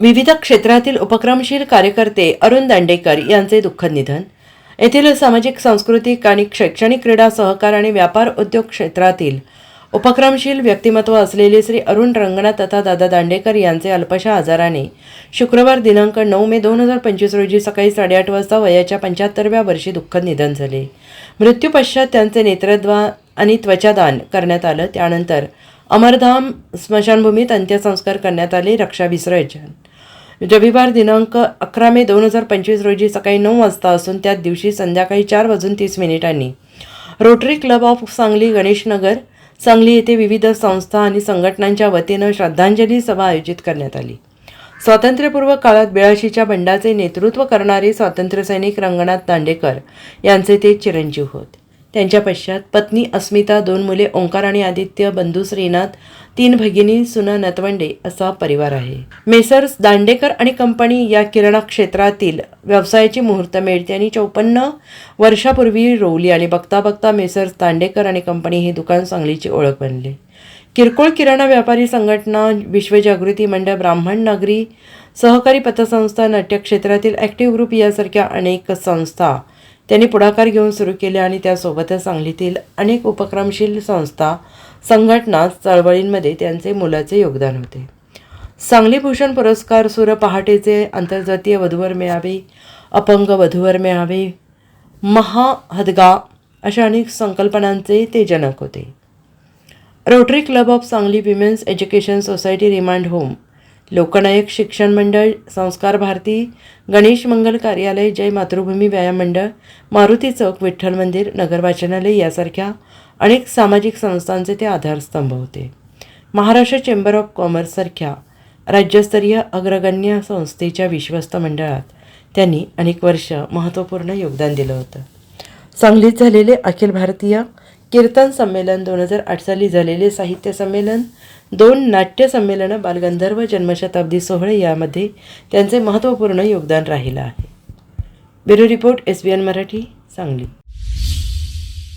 विविध क्षेत्रातील उपक्रमशील कार्यकर्ते अरुण दांडेकर यांचे दुःखद निधन. येथील सामाजिक सांस्कृतिक आणि शैक्षणिक क्रीडा सहकार आणि व्यापार उद्योग क्षेत्रातील उपक्रमशील व्यक्तिमत्व असलेले श्री अरुण रंगनाथ तथा दादा दांडेकर यांचे अल्पशा आजाराने शुक्रवार दिनांक नऊ मे दोन हजार पंचवीस रोजी सकाळी साडेआठ वाजता वयाच्या पंच्याहत्तरव्या वर्षी दुःखद निधन झाले. मृत्यूपश्चात त्यांचे नेत्रद्वा आणि त्वचादान करण्यात आलं. त्यानंतर अमरधाम स्मशानभूमीत अंत्यसंस्कार करण्यात आले रक्षा विसर्जन. रविवार दिनांक अकरा मे दोन हजार पंचवीस रोजी सकाळी नऊ वाजता असून त्याच दिवशी संध्याकाळी चार वाजून तीस मिनिटांनी. Rotary club of Sangli Ganeshnagar Sangli येथे विविध संस्था आणि संघटनांच्या वतीनं श्रद्धांजली सभा आयोजित करण्यात आली. स्वातंत्र्यपूर्व काळात बिळाशीच्या बंडाचे नेतृत्व करणारे स्वातंत्र्यसैनिक रंगनाथ दांडेकर यांचे ते चिरंजीव होत. त्यांच्या पश्चात पत्नी अस्मिता दोन मुले ओंकार आणि आदित्य बंधू श्रीनाथ तीन भगिनी सुना नतवंडे असा परिवार आहे. मेसर्स दांडेकर आणि कंपनी या किराणा क्षेत्रातील व्यवसायाची मुहूर्तमेढ त्यांनी चौपन्न वर्षापूर्वी रोवली आणि बघता बघता मेसर्स दांडेकर आणि कंपनी हे दुकान सांगलीची ओळख बनले. किरकोळ किराणा व्यापारी संघटना विश्वजागृती मंडळ ब्राह्मण नगरी सहकारी पतसंस्था नाट्यक्षेत्रातील ॲक्टिव्ह ग्रुप यासारख्या अनेक संस्था त्यांनी पुढाकार घेऊन सुरू केले आणि त्यासोबतच सांगलीतील अनेक उपक्रमशील संस्था संघटना चळवळींमध्ये त्यांचे मोलाचे योगदान होते. सांगली भूषण पुरस्कार सुर पहाटेचे आंतरजातीय वधूवर मिळावे अपंग वधूवर मिळावे महाहदगा अशा अनेक संकल्पनांचे ते जनक होते. Rotary club of Sangli women's education society remand home Loknayak Shikshan Mandal संस्कार भारती गणेश मंगल कार्यालय जय मातृभूमी व्यायाम मंडळ मारुती चौक विठ्ठल मंदिर नगर वाचनालय यासारख्या अनेक सामाजिक संस्थांचे ते आधारस्तंभ होते. महाराष्ट्र चेंबर ऑफ कॉमर्ससारख्या राज्यस्तरीय अग्रगण्य संस्थेच्या विश्वस्त मंडळात त्यांनी अनेक वर्ष महत्त्वपूर्ण योगदान दिलं होतं. सांगलीत झालेले अखिल भारतीय कीर्तन संमेलन दोन हजार आठ साली झालेले साहित्य संमेलन दोन नाट्यसंमेलनं बालगंधर्व जन्मशताब्दी सोहळे यामध्ये त्यांचे महत्त्वपूर्ण योगदान राहिलं आहे. Bureau report S B N Marathi Sangli.